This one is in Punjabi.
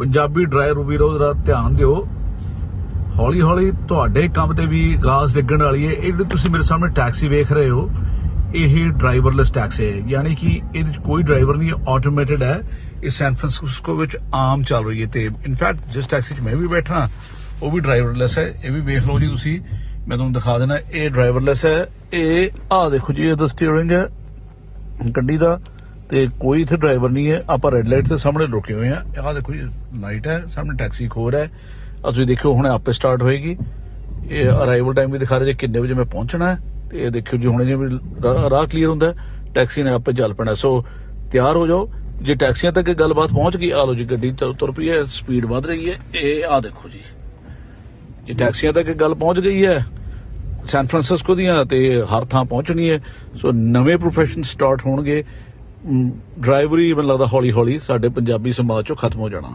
ਪੰਜਾਬੀ ਡਰਾਈਵਰ ਵੀਰੋ ਜਰਾ ਧਿਆਨ ਦਿਓ। ਹੌਲੀ ਹੌਲੀ ਤੁਹਾਡੇ ਕੰਮ ਤੇ ਵੀ ਗਾਜ਼ ਲੱਗਣ ਵਾਲੀ ਹੈ। ਇਹ ਜਿਹੜੀ ਤੁਸੀਂ ਮੇਰੇ ਸਾਹਮਣੇ ਟੈਕਸੀ ਵੇਖ ਰਹੇ ਹੋ, ਇਹ ਡਰਾਈਵਰਲੈਸ ਟੈਕਸੀ ਹੈ। ਯਾਨੀ ਕਿ ਇਹਦੇ ਵਿੱਚ ਕੋਈ ਡਰਾਈਵਰ ਨਹੀਂ ਆਟੋਮੇਟਿਡ ਹੈ। ਇਹ ਸੈਨ ਫਰਾਂਸਿਸਕੋ ਵਿੱਚ ਆਮ ਚੱਲ ਰਹੀ ਹੈ ਤੇ ਇਨਫੈਕਟ ਜਿਸ ਟੈਕਸੀ 'ਚ ਮੈਂ ਵੀ ਬੈਠਾ, ਉਹ ਵੀ ਡਰਾਈਵਰਲੈਸ ਹੈ। ਇਹ ਵੀ ਵੇਖ ਲਓ ਜੀ ਤੁਸੀਂ। ਮੈਂ ਤੁਹਾਨੂੰ ਦਿਖਾ ਦੇਣਾ ਇਹ ਡਰਾਈਵਰਲੈਸ ਹੈ। ਇਹ, ਆਹ ਦੇਖੋ ਜੀ, ਇਹਦਾ ਸਟੀਅਰਿੰਗ ਹੈ। ਗੱਡੀ ਦਾ। ਤੇ ਕੋਈ ਇੱਥੇ ਡਰਾਈਵਰ ਨਹੀਂ ਹੈ। ਆਪਾਂ ਰੈੱਡ ਲਾਈਟ ਦੇ ਸਾਹਮਣੇ ਰੁਕੇ ਹੋਏ ਆ ਆਹ ਦੇਖੋ ਜੀ ਲਾਈਟ ਹੈ, ਸਾਹਮਣੇ ਟੈਕਸੀ ਖੋਰ ਹੈ। ਆ ਤੁਸੀਂ ਦੇਖਿਓ, ਹੁਣ ਆਪੇ ਸਟਾਰਟ ਹੋਏਗੀ। ਇਹ ਅਰਾਈਵਲ ਟਾਈਮ ਵੀ ਦਿਖਾ ਰਿਹਾ ਜੇ ਕਿੰਨੇ ਵਜੇ ਮੈਂ ਪਹੁੰਚਣਾ ਹੈ। ਤੇ ਇਹ ਦੇਖਿਓ ਜੀ, ਹੁਣ ਜਿਵੇਂ ਰਾਹ ਕਲੀਅਰ ਹੁੰਦਾ ਟੈਕਸੀ ਨੇ ਆਪੇ ਚੱਲ ਪੈਣਾ। ਸੋ ਤਿਆਰ ਹੋ ਜਾਓ। ਜੇ ਟੈਕਸੀਆਂ ਤੱਕ ਗੱਲਬਾਤ ਪਹੁੰਚ ਗਈ ਆ ਲੋ ਜੀ, ਗੱਡੀ ਤੁਰ ਤੁਰ ਪਈ ਹੈ ਸਪੀਡ ਵੱਧ ਰਹੀ ਹੈ। ਇਹ ਆ ਦੇਖੋ ਜੀ। ਇਹ ਟੈਕਸੀਆਂ ਤੱਕ ਗੱਲ ਪਹੁੰਚ ਗਈ ਹੈ ਸੈਨ ਫਰਾਂਸਿਸਕੋ ਦੀਆਂ, ਤੇ ਹਰ ਥਾਂ ਪਹੁੰਚਣੀ ਹੈ। ਸੋ ਨਵੇਂ ਪ੍ਰੋਫੈਸ਼ਨ ਸਟਾਰਟ ਹੋਣਗੇ। ਡਰਾਈਵਰੀ ਮੈਨੂੰ ਲੱਗਦਾ ਹੌਲੀ ਹੌਲੀ ਸਾਡੇ ਪੰਜਾਬੀ ਸਮਾਜ ਚੋਂ ਖਤਮ ਹੋ ਜਾਣਾ।